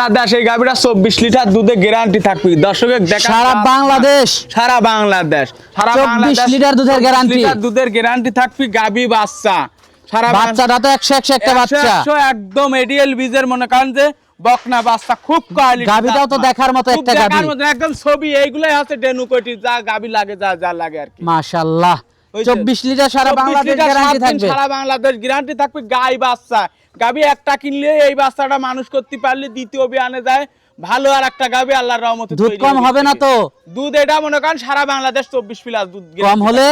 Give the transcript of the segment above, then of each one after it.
বাংলাদেশ এই গাভীটা চব্বিশ লিটার দুধে গ্যারান্টি থাকবে। দর্শকের দেখা সারা বাংলাদেশ? সারা বাংলাদেশ। সারা বাংলাদেশ লিটার দুধের গ্যারান্টি দুধের গ্যারান্টি থাকবে গাভী বাচ্চা। সারা বাচ্চাটা তো একশো একশো একটা বাচ্চা। একদম এডিএল মনে করেন যে বকনা বাচ্চা খুব কোয়ালিটি তো দেখার মতো একটা একদম ছবি এইগুলাই হচ্ছে ডেনুকটি যা গাবি লাগে যা যা লাগে আর কি। মাশাআল্লাহ 24 লিটার সারা বাংলাদেশ গ্যারান্টি থাকবে। সারা বাংলাদেশ গ্যারান্টি থাকবে। গাই বাচ্চা। গাবি একটা কিনলে এই বাচ্চাটা মানুষ করতে পারলে দ্বিতীয় বিয়ানে যায়। ভালো আর একটা গাবি আল্লাহর রহমতে দুধ কম হবে না তো? দুধ এটা মনে করেন সারা বাংলাদেশ 24 প্লাস দুধ কম হলে?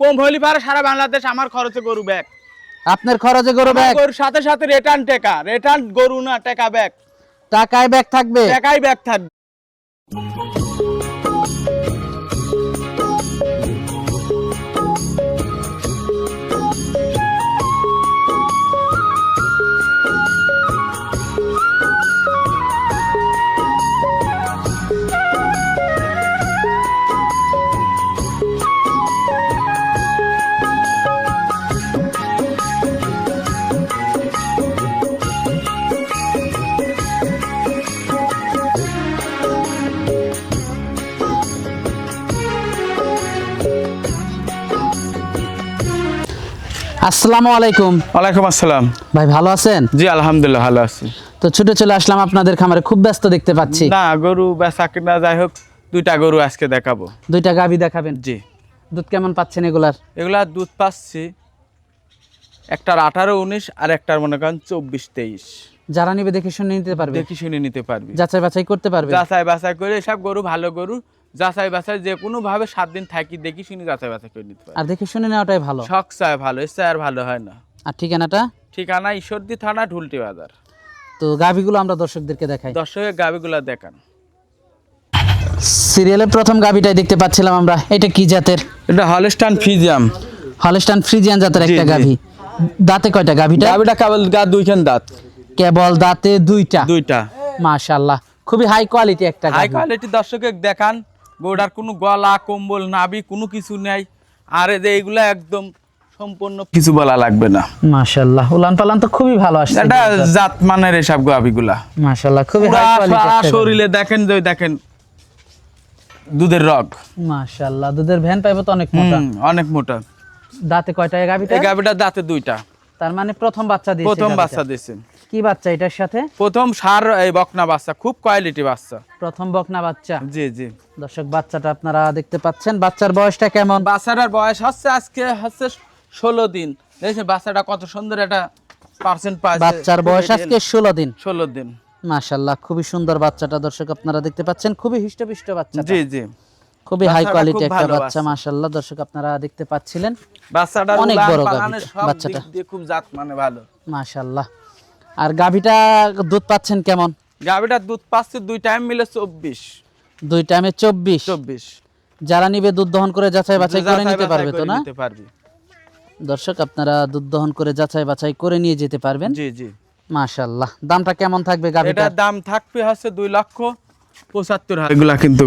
কম হলে পারে সারা বাংলাদেশ আমার খরচে গরু ব্যাগ আপনার খরচে গরু ব্যাগ গরুর সাথে সাথে রিটার্ন টাকা। রিটার্ন গরু না টাকা ব্যাগ টাকায় ব্যাগ থাকবে? টাকায় ব্যাগ থাকবে। আসসালামু আলাইকুম। ওয়ালাইকুম আসসালাম। ভাই ভালো আছেন? জি আলহামদুলিল্লাহ ভালো আছি। তো ছুটে চলে আসলাম আপনাদের খামারে খুব ব্যস্ত দেখতে পাচ্ছি। না গরু বেচা কিনা যাই হোক দুইটা গরু আজকে দেখাবো। দুইটা গাভী দেখাবেন? জি। দুধ কেমন পাচ্ছেন এগুলার? এগুলা দুধ পাচ্ছি একটার আঠারো উনিশ আর একটার মনে করেন চব্বিশ তেইশ। যারা নিবে দেখে শুনে নিতে পারবে। দেখি শুনে নিতে পারবে। যাচাই বাছাই করতে পারবে? যাচাই বাছাই করে সব গরু ভালো গরু যাচাই বাছাই যে কোনো ভাবে সাত দিন থাকি দেখি শুনে যাচাই বাছাই করে নিতে পারবি আর দেখে শুনে নেওয়াটাই ভালো। শখ চায় ভালো চায় আর ভালো হয় না। আর ঠিকানাটা? ঠিকানা ঈশ্বরদী থানা ঢুলটি বাজার। তো গাভীগুলো আমরা দর্শকদেরকে দেখাই। দর্শকের গাবিগুলা দেখান। সিরিয়ালের প্রথম গাভীটাই দেখতে পাচ্ছিলাম আমরা। এটা কি জাতের? এটা হলস্টান ফিজিয়াম হলস্টান ফ্রিজিয়ান জাতের একটা। গাভী। দাঁতে কয়টা গাভীটা? গাবিটা কেবল গা দুইখান দাঁত। কেবল দাঁতে দুইটা? দুইটা। মাশাআল্লাহ। খুবই হাই কোয়ালিটি একটা হাই কোয়ালিটি দর্শকের দেখান। গোড়ার কোনো গলা কম্বল নাবি কোনো কিছু নেই। আর যে এইগুলা একদম সম্পূর্ণ কিছু বলা লাগবে না। মাশাআল্লাহ। উলান পালান তো খুবই ভালো আসছে এটা জাত মানের এসব গাবিগুলা মাশাআল্লাহ খুবই হাই কোয়ালিটি শরীরে দেখেন যে দেখেন দুধের রগ। মাশাআল্লাহ দুধের ভ্যান পাইবো তো অনেক মোটা। অনেক মোটা। দাঁতে কয়টা এই গাভীটা? এই গাবিটা দাঁতে দুইটা। তার মানে প্রথম বাচ্চা দিয়েছে প্রথম বাচ্চা দিছে কি বাচ্চা এটার সাথে? প্রথম সার এই বকনা বাচ্চা খুব কোয়ালিটি বাচ্চা। প্রথম বকনা বাচ্চা? জি জি। দর্শক বাচ্চাটা আপনারা দেখতে পাচ্ছেন। বাচ্চার বয়সটা কেমন? বাচ্চাটার বয়স হচ্ছে আজকে হচ্ছে ষোলো দিন। দেখছেন বাচ্চাটা কত সুন্দর একটা পার্সেন্ট পাচ্ছে। বাচ্চার বয়স আজকে ষোলো দিন। ষোলো দিন। মাশাল্লাহ খুবই সুন্দর বাচ্চাটা দর্শক আপনারা দেখতে পাচ্ছেন। খুবই হৃষ্টপুষ্ট বাচ্চা জি জি। খুবই হাই কোয়ালিটি একটা বাচ্চা। মাশাল্লাহ দর্শক আপনারা দেখতে পাচ্ছিলেন। বাচ্চাটার অনেক বড় বাচ্চাটা। খুব জাত মানে ভালো। মাশাল্লাহ আর গাভীটা দুধ পাচ্ছেন কেমন? গাভীটার দুধ পাচ্ছে দুই টাইম মিলে চব্বিশ। দুই টাইমে চব্বিশ? চব্বিশ। যারা নিবে দুধ দহন করে যাচাই বাছাই করে নিতে পারবে তো না? দর্শক আপনারা দুধ দহন করে যাচাই বাছাই করে নিয়ে যেতে পারবেন। জি জি। মাশাল্লাহ দামটা কেমন থাকবে গাভীটা এটার দাম থাকবে হচ্ছে দুই লক্ষ পঁচাত্তর হাজার। এগুলা কিন্তু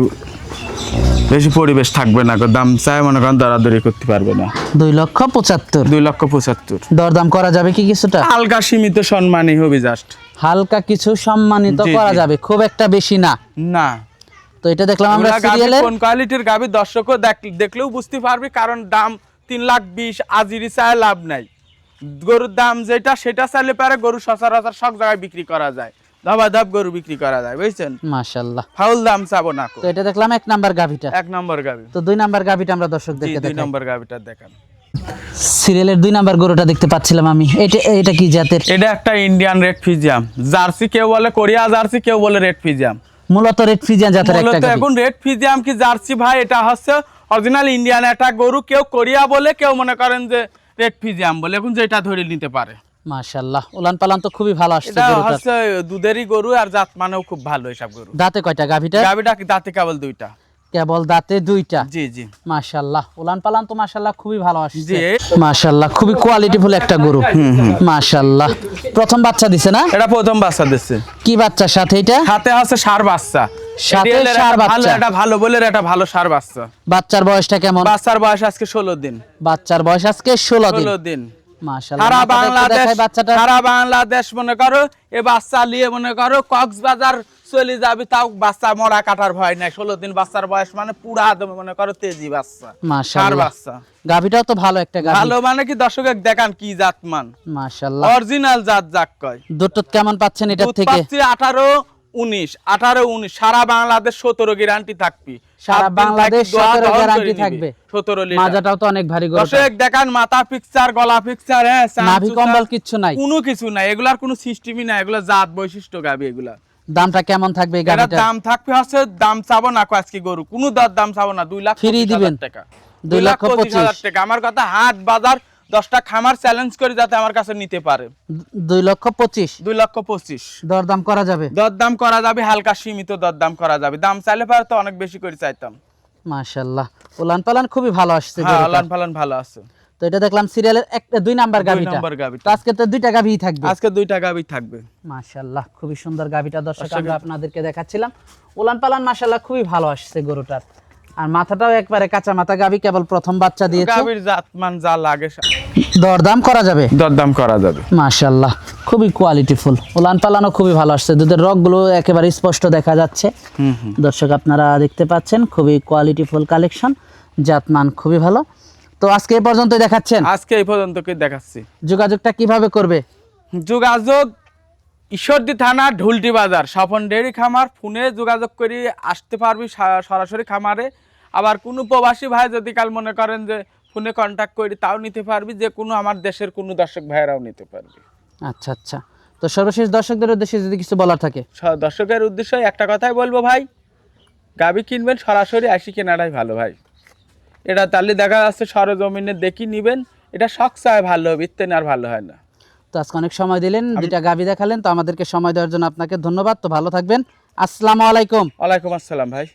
বেশি পরিবেশ থাকবে না দাম চাই মনে করেন দরাদরি করতে পারবে না। দুই লক্ষ পঁচাত্তর। দুই লক্ষ পঁচাত্তর। দরদাম করা যাবে কি কিছুটা? হালকা সীমিত সম্মানই হবে জাস্ট হালকা কিছু সম্মানিত করা যাবে খুব একটা বেশি না। না। তো এটা দেখলাম আমরা সিরিয়ালের কোন কোয়ালিটির গাভী দর্শকও দেখ- দেখলেও বুঝতে পারবে কারণ দাম তিন লাখ বিশ আজিরি চায় লাভ নাই। গরুর দাম যেটা সেটা চাইলে পারে গরু সচরাচর সব জায়গায় বিক্রি করা যায়। ধবা ধপ গরু বিক্রি করা যায় বুঝছেন? মাশাল্লাহ ফাউল দাম চাবো না তো এটা দেখলাম এক নাম্বার গাভীটা। এক নম্বর গাভী। তো দুই নাম্বার গাভীটা আমরা জি দর্শকদেরকে দুই নম্বর গাভীটা দেখান। সিরিয়ালের দুই নাম্বার গরুটা দেখতে পাচ্ছিলাম আমি। এটা এটা কি জাতের? এটা একটা ইন্ডিয়ান রেড ফিজিয়াম জার্সি কেউ বলে কোরিয়া জার্সি কেউ বলে রেড ফিজিয়াম মূলত রেড ফ্রিজিয়ান জাতের একটা মূলত এখন রেড ফিজিয়াম কি জার্সি ভাই? এটা হচ্ছে অরিজিনাল ইন্ডিয়ান একটা গরু। কেউ কোরিয়া বলে কেউ মনে করেন যে রেড ফিজিয়াম বলে। এখন যেটা ধরে নিতে পারে। মাশাল্লাহ উলান পালান তো খুবই ভালো আসছে দুধেরই গরু আর জাত মানেও খুব ভালো এসব গরু। দাঁতে কয়টা গাভীটা? দাঁতে কেবল দুইটা? কেবল দাঁতে দুইটা? জি জি। মাশাল্লাহ উলান পালান তো মাশাল্লাহ খুবই ভালো আসছে। জি। মাশাল্লাহ খুবই কোয়ালিটিফুল একটা গরু। মাশাল্লাহ প্রথম বাচ্চা দিছে না? এটা প্রথম বাচ্চা দিচ্ছে কি বাচ্চার সাথে এটা হাতে আছে সার বাচ্চা। সাথে ভালো বাচ্চা। এটা ভালো বলে এটা ভালো সার বাচ্চা। বাচ্চার বয়সটা কেমন? বাচ্চার বয়স আজকে ষোলো দিন। বাচ্চার বয়স আজকে ষোলো দিন। ষোলো দিন। মাশাআল্লাহ সারা বাংলাদেশ সারা বাংলাদেশ মনে করো এ বাচ্চা নিয়ে মনে করো কক্সবাজার চলে যাবি তাও বাচ্চা মরা কাটার ভয় নাই। ষোলো দিন বাচ্চার বয়স মানে পুরা মনে করো তেজি বাচ্চা। সার বাচ্চা? গাভিটাও তো ভালো একটা গাভি। ভালো মানে কি দর্শকের দেখান কি জাতমান। মাশাআল্লাহ। অরিজিনাল জাত জাক কয়। দুধ কেমন পাচ্ছেন এটা থেকে? পাচ্ছি আঠারো উনিশ আঠারো উনিশ সারা বাংলাদেশ সতেরো গ্যারান্টি থাকবি। সারা বাংলাদেশ 17 guarantee থাকবে। সতেরো মাজাটাও তো অনেক ভারী দর্শক দেখান মাথা পিকচার গলা পিকচার হ্যাঁ নাভি কম্বল কিচ্ছু নাই। কোনো কিছু নাই। এগুলার কোনো সিস্টেমই নাই। এগুলা জাত বৈশিষ্ট্য গাবি এগুলা। দামটা কেমন থাকবে এই দাম থাকবে হচ্ছে দাম চাবো না আজকে গরু। কোনো দর দাম চাবো না। দুই লাখ পঁচিশ দিবেন? টাকা। দুই লাখ লক্ষ পঁচিশ। হাজার টাকা। আমার কথা হাট বাজার দশটা খামার চ্যালেঞ্জ করে যাতে আমার কাছে নিতে পারে। দুই লক্ষ পঁচিশ। দুই লক্ষ পঁচিশ। দরদাম করা যাবে? দরদাম করা যাবে হালকা সীমিত দরদাম করা যাবে। দাম চাইলে পারে তো অনেক বেশি করে চাইতাম। মাশাআল্লাহ। উলান পালান খুবই ভালো আসছে হ্যাঁ। আলান ভালো আছে। তো এটা দেখলাম সিরিয়ালের একটা দুই নাম্বার গাভিটা। নম্বর গাভিটা। তো আজকে তো দুইটা থাকবে। আজকে দুইটা গাবি থাকবে। মাশাআল্লাহ খুবই সুন্দর গাভিটা। দর্শক আমরা আপনাদেরকে দেখাচ্ছিলাম। উলান পালান মাশাআল্লাহ খুবই ভালো আসছে গরুটার। আর মাথাটাও একবারে কাঁচা মাথা। গাবি কেবল প্রথম বাচ্চা দিয়েছে। গাবির জাতমান যা লাগে দরদাম করা যাবে? দরদাম করা যাবে। মাশাআল্লাহ খুবই কোয়ালিটিফুল উলান পালানও খুবই ভালো আসছে। দুধের রগগুলো একেবারে স্পষ্ট দেখা যাচ্ছে। দর্শক আপনারা দেখতে পাচ্ছেন খুবই কোয়ালিটিফুল কালেকশন জাতমান খুবই ভালো। তো আজকে এই পর্যন্ত দেখাচ্ছেন? আজকে এই পর্যন্ত কি দেখাচ্ছি। যোগাযোগটা কীভাবে করবে? যোগাযোগ ঈশ্বরদী থানা ঢুলটি বাজার। স্বপন ডেয়ারি খামার ফোনে যোগাযোগ করে আসতে পারবি সরাসরি খামারে। আবার কোনো প্রবাসী ভাই যদি কাল মনে করেন যে ফোনে কন্ট্যাক্ট করি তাও নিতে পারবি যে কোনো আমার দেশের কোনো দর্শক ভাইয়েরাও নিতে পারবি। আচ্ছা আচ্ছা। তো সর্বশেষ দর্শকদের উদ্দেশ্যে যদি কিছু বলার থাকে? দর্শকের উদ্দেশ্যে একটা কথাই বলব ভাই গাবি কিনবেন সরাসরি আসি কেনাটাই ভালো ভাই। এটা তাহলে দেখা যাচ্ছে সরজমিনে দেখি নিবেন এটা শখ চায় ভালো হবে ইত্যাদি আর ভালো হয় না। তো আজকে অনেক সময় দিলেন দুইটা গাভি দেখালেন তো আমাদেরকে সময় দেওয়ার জন্য আপনাকে ধন্যবাদ। তো ভালো থাকবেন। আসসালামু আলাইকুম। ওয়ালাইকুম আসসালাম ভাই।